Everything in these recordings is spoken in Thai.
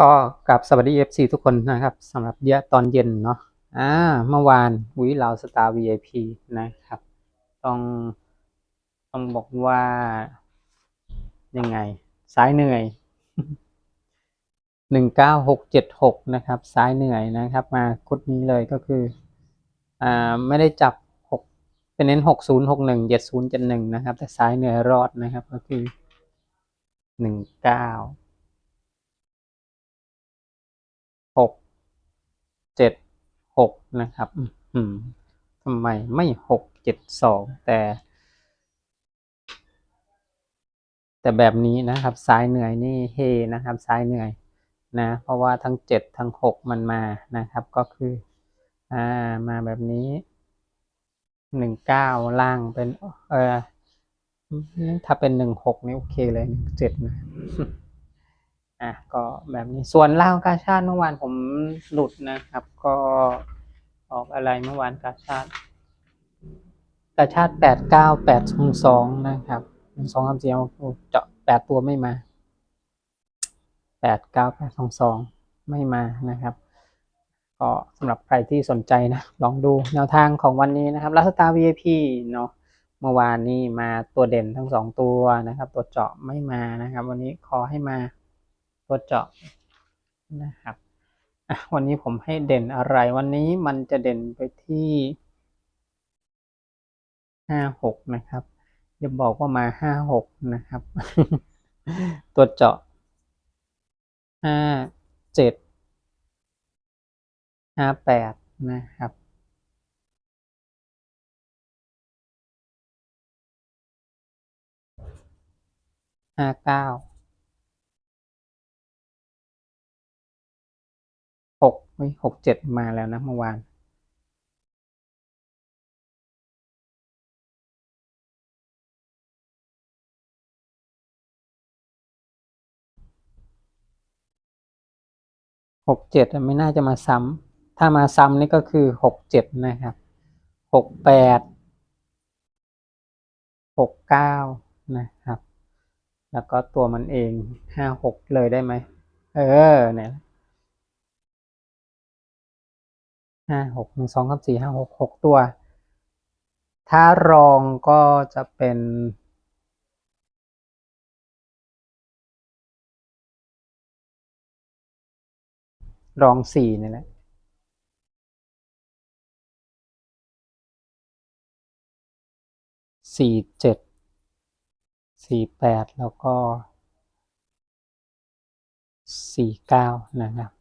ก็กับสวัสดี FC ทุกคนนะครับสำหรับเดียตอนเย็นเนาะอ่าเมื่อวานวิลาสตาร์ VIP นะครับ ต้องต้องบอกว่า ยังไง สายเหนื่อย 19676 นะครับ สายเหนื่อยนะครับ มาคุดนี้เลยก็คืออ่าไม่ได้จับ 6 เป็นเน้น 6061 7071 นะครับ แต่สายเหนื่อยรอดนะครับก็คือ 19 หกเจ็ดหกนะครับทำไมไม่หกเจ็ดสองแต่ แต่แบบนี้นะครับซ้ายเหนื่อยนี่เฮนะครับซ้ายเหนื่อยนะ เพราะว่าทั้งเจ็ดทั้งหกมันมานะครับ ก็คืออ่ามาแบบนี้หนึ่งเก้าล่างเป็น เออถ้าเป็นหนึ่งหกนี่โอเคเลยหนึ่งเจ็ดนะ อะก็แบบนี้ส่วนเล่ากาชาติเมื่อวานผมหลุดนะครับ ก็ออกอะไรเมื่อวานกาชาติกาชาติแปดเก้าแปดสองสองนะครับสองคำเสียงเจาะแปดตัวไม่มาแปดเก้าแปดสองสองไม่มานะครับ ก็สำหรับใครที่สนใจนะ ลองดูแนวทางของวันนี้นะครับลัสตา VIP เนาะเมื่อวานนี้มาตัวเด่นทั้งสองตัวนะครับ ตัวเจาะไม่มานะครับ วันนี้ขอให้มา ตัวเจาะนะครับวันนี้ผมให้เด่นอะไร วันนี้มันจะเด่นไปที่ห้าหกนะครับอย่าบอกว่ามาห้าหกนะครับ ตัวเจาะห้าเจ็ดห้าแปดนะครับห้าเก้า หกหกเจ็ดมาแล้วนะเมื่อวานหกเจ็ดไม่น่าจะมาซ้ำถ้ามาซ้ำนี่ก็คือหกเจ็ดนะครับหกแปดหกเก้านะครับ แล้วก็ตัวมันเองห้าหกเลยได้ไหม เออเนี่ย ห้าหกหนึ่งสองสามสี่ห้าหกหกตัว ถ้ารองก็จะเป็นรองสี่นี่แหละสี่เจ็ดสี่แปดแล้วก็สี่เก้านะครับ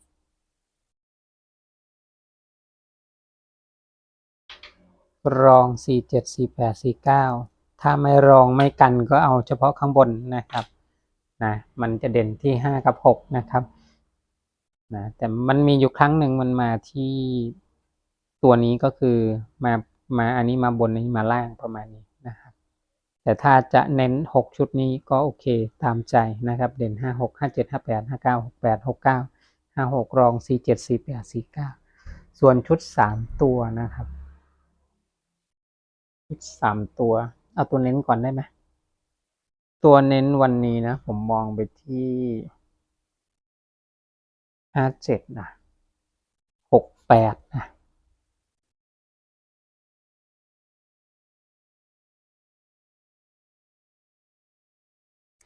รองสี่เจ็ดสี่แปดสี่เก้าถ้าไม่รองไม่กันก็เอาเฉพาะข้างบนนะครับนะมันจะเด่นที่ห้ากับหกนะครับนะแต่มันมีอยู่ครั้งหนึ่งมันมาที่ตัวนี้ก็คือมามาอันนี้มาบนอันนี้มาล่างประมาณนี้นะครับ แต่ถ้าจะเน้นหกชุดนี้ก็โอเคตามใจนะครับ เด่นห้าหกห้าเจ็ดห้าแปดห้าเก้าหกแปดหกเก้าห้าหกรองสี่เจ็ดสี่แปดสี่เก้าส่วนชุดสามตัวนะครับ สามตัว เอาตัวเน้นก่อนได้ไหมตัวเน้นวันนี้นะ ผมมองไปที่ห้าเจ็ดนะหกแปดนะ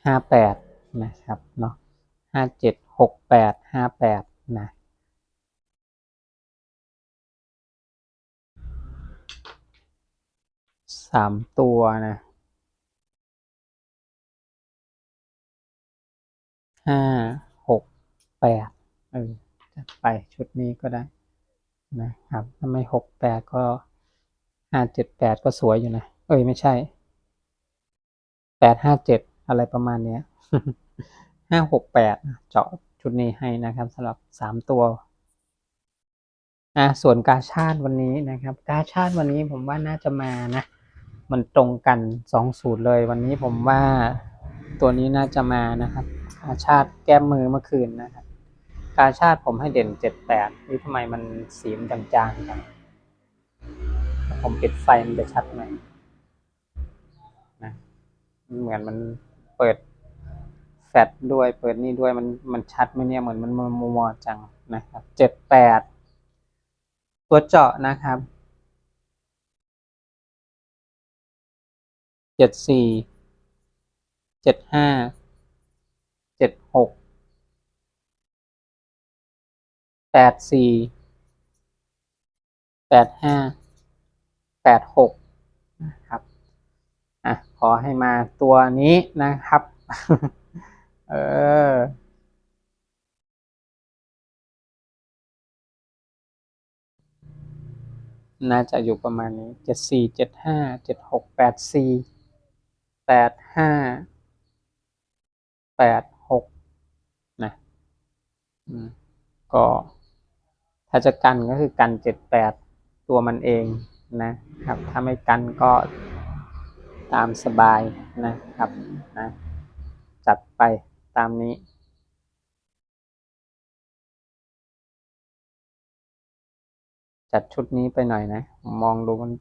ห้าแปดนะครับเนาะห้าเจ็ดหกแปดห้าแปดนะ สามตัวนะห้าหกแปดเออจัดไปชุดนี้ก็ได้นะครับถ้าไม่หกแปดก็ห้าเจ็ดแปดก็สวยอยู่นะ เอ้ยไม่ใช่แปดห้าเจ็ดอะไรประมาณเนี้ยห้าหกแปดเจาะชุดนี้ให้นะครับสำหรับสามตัวอะส่วนกาชาติวันนี้นะครับ กาชาติวันนี้ผมว่าน่าจะมานะ มันตรงกันสองสูตรเลย วันนี้ผมว่าตัวนี้น่าจะมานะครับกาชาติแก้มมือเมื่อคืนนะครับกาชาติผมให้เด่นเจ็ดแปดนี่ทำไมมันสีมันจางๆกันผมปิดไฟมันจะชัดไหมนะเหมือนมันเปิดแฟดด้วยเปิดนี่ด้วยมันมันชัดไหมเนี่ยเหมือนมันมัวมัวจังนะครับเจ็ดแปดตัวเจาะนะครับ เจ็ดสี่เจ็ดห้าเจ็ดหกแปดสี่แปดห้าแปดหกนะครับอะขอให้มาตัวนี้นะครับ เออน่าจะอยู่ประมาณนี้ เจ็ดสี่ เจ็ดห้า เจ็ดหก แปดสี่ ปดห้าแปดหกนะก็ถ้าจะกันก็คือกันเจ็ดแปดตัวมันเองนะครับ ถ้าไม่กันก็ตามสบายนะครับนะจัดไปตามนี้จัดชุดนี้ไปหน่อยนะ มองดูมัน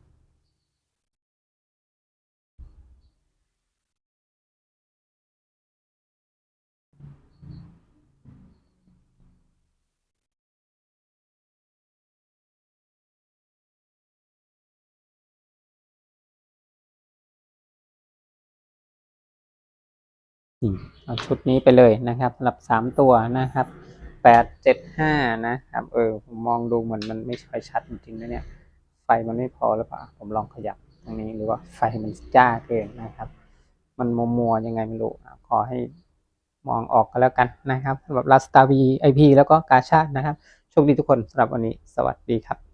เอาชุดนี้ไปเลยนะครับสำหรับสามตัวนะครับแปดเจ็ดห้านะครับ เออผมมองดูเหมือนมันไม่ค่อยชัดจริงๆนะเนี่ย ไฟมันไม่พอหรือเปล่า ผมลองขยับตรงนี้หรือว่าไฟมันจ้าเกินนะครับ มันมัวมัวๆยังไงไม่รู้ขอให้มองออกก็แล้วกันนะครับสำหรับลาสตาวีไอพีแล้วก็กาชาดนะครับ โชคดีทุกคนสำหรับวันนี้ สวัสดีครับ